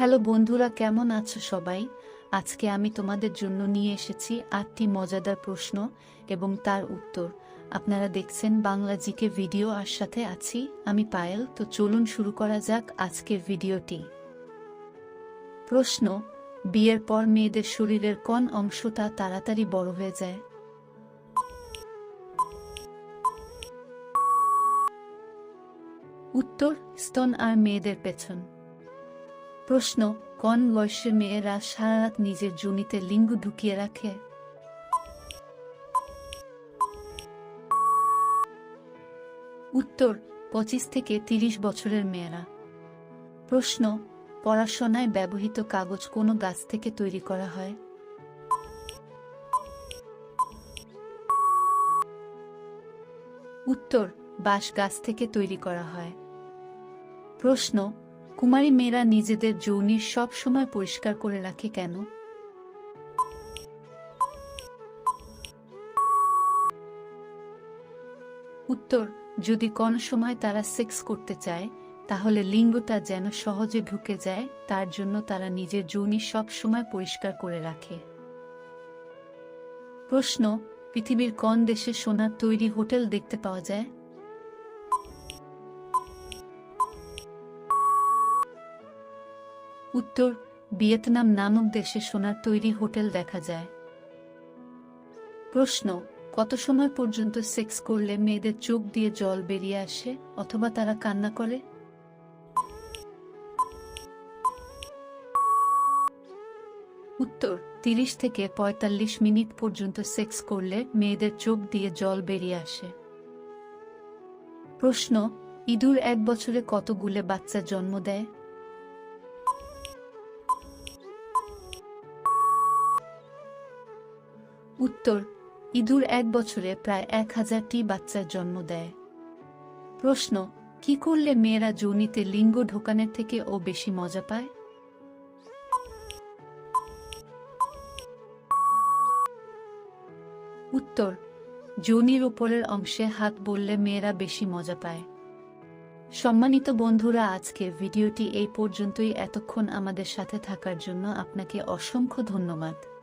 Hello বন্ধুরা, কেমন আছো সবাই? আজকে আমি তোমাদের জন্য নিয়ে এসেছি আটটি মজাদার প্রশ্ন এবং তার উত্তর। আপনারা দেখছেন বাংলা জিকে ভিডিও, আর সাথে আছি আমি পায়েল। তো চলুন শুরু করা যাক আজকের ভিডিওটি। প্রশ্ন, বিয়ের পর মেয়েদের শরীরের কোন অংশটা তাড়াতাড়ি বড় হয়ে যায়? উত্তর, স্তন আর মেয়েদের পেছন। প্রশ্ন, কোন বয়সের মেয়েরা সারারাত নিজের জমিতে লিঙ্গ ঢুকিয়ে রাখে? উত্তর, পঁচিশ থেকে তিরিশ বছরের মেয়েরা। প্রশ্ন, পড়াশোনায় ব্যবহৃত কাগজ কোনো গাছ থেকে তৈরি করা হয়? উত্তর, বাঁশ গাছ থেকে তৈরি করা হয়। প্রশ্ন কুমারী মেয়েরা নিজেদের যৌনির সব সময় পরিষ্কার করে রাখে কেন? উত্তর, যদি কোন সময় তারা সেক্স করতে চায়, তাহলে লিঙ্গটা যেন সহজে ঢুকে যায়, তার জন্য তারা নিজের যৌনি সব সময় পরিষ্কার করে রাখে। প্রশ্ন, পৃথিবীর কোন দেশে সোনার তৈরি হোটেল দেখতে পাওয়া যায়? উত্তর, ভিয়েতনাম নামক দেশে সোনার তৈরি হোটেল দেখা যায়। প্রশ্ন, কত সময় পর্যন্ত সেক্স করলে মেয়েদের চোখ দিয়ে জল বেরিয়ে আসে অথবা তারা কান্না করে? উত্তর, তিরিশ থেকে পঁয়তাল্লিশ মিনিট পর্যন্ত সেক্স করলে মেয়েদের চোখ দিয়ে জল বেরিয়ে আসে। প্রশ্ন, ইঁদুর এক বছরে কতগুলো বাচ্চা জন্ম দেয়? উত্তর, ইঁদুর এক বছরে প্রায় এক হাজারটি বাচ্চার জন্ম দেয়। প্রশ্ন, কি করলে মেয়েরা যৌনিতে লিঙ্গ ঢোকানের থেকে ও বেশি মজা পায়? উত্তর যৌনির উপরের অংশে হাত বললে মেয়েরা বেশি মজা পায়। সম্মানিত বন্ধুরা আজকে ভিডিওটি এই পর্যন্তই। এতক্ষণ আমাদের সাথে থাকার জন্য আপনাকে অসংখ্য ধন্যবাদ।